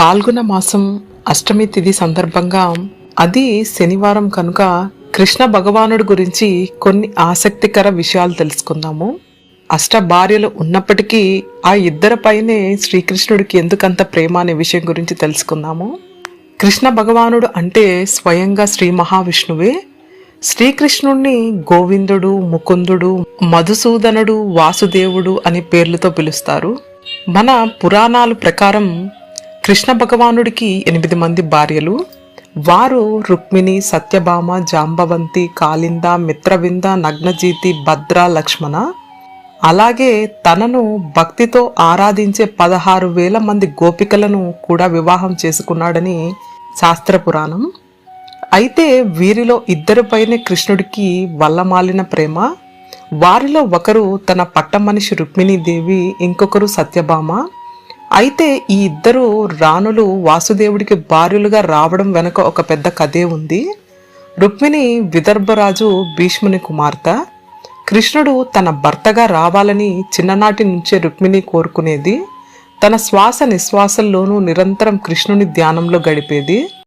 పాల్గొన మాసం అష్టమి తిథి సందర్భంగా అది శనివారం కనుక కృష్ణ భగవానుడి గురించి కొన్ని ఆసక్తికర విషయాలు తెలుసుకుందాము. అష్ట భార్యలు ఉన్నప్పటికీ ఆ ఇద్దరిపైనే శ్రీకృష్ణుడికి ఎందుకంత ప్రేమ అనే విషయం గురించి తెలుసుకుందాము. కృష్ణ భగవానుడు అంటే స్వయంగా శ్రీ మహావిష్ణువే. శ్రీకృష్ణుణ్ణి గోవిందుడు ముకుందుడు మధుసూదనుడు వాసుదేవుడు అనే పేర్లతో పిలుస్తారు. మన పురాణాల ప్రకారం కృష్ణ భగవానుడికి ఎనిమిది మంది భార్యలు. వారు రుక్మిణి సత్యభామ జాంబవంతి కాళింద మిత్రవింద నగ్నజీతి భద్ర లక్ష్మణ. అలాగే తనను భక్తితో ఆరాధించే పదహారు వేల మంది గోపికలను కూడా వివాహం చేసుకున్నాడని శాస్త్ర పురాణం. అయితే వీరిలో ఇద్దరిపైనే కృష్ణుడికి వల్లమాలిన ప్రేమ. వారిలో ఒకరు తన పట్టమనిషి రుక్మిణీదేవి ఇంకొకరు సత్యభామ. అయితే ఈ ఇద్దరు రాణులు వాసుదేవుడికి భార్యలుగా రావడం వెనుక ఒక పెద్ద కథే ఉంది. రుక్మిణి విదర్భరాజు భీష్ముని కుమార్తె. కృష్ణుడు తన భర్తగా రావాలని చిన్ననాటి నుంచే రుక్మిణి కోరుకునేది. తన శ్వాస నిశ్వాసల్లోనూ నిరంతరం కృష్ణుని ధ్యానంలో గడిపేది.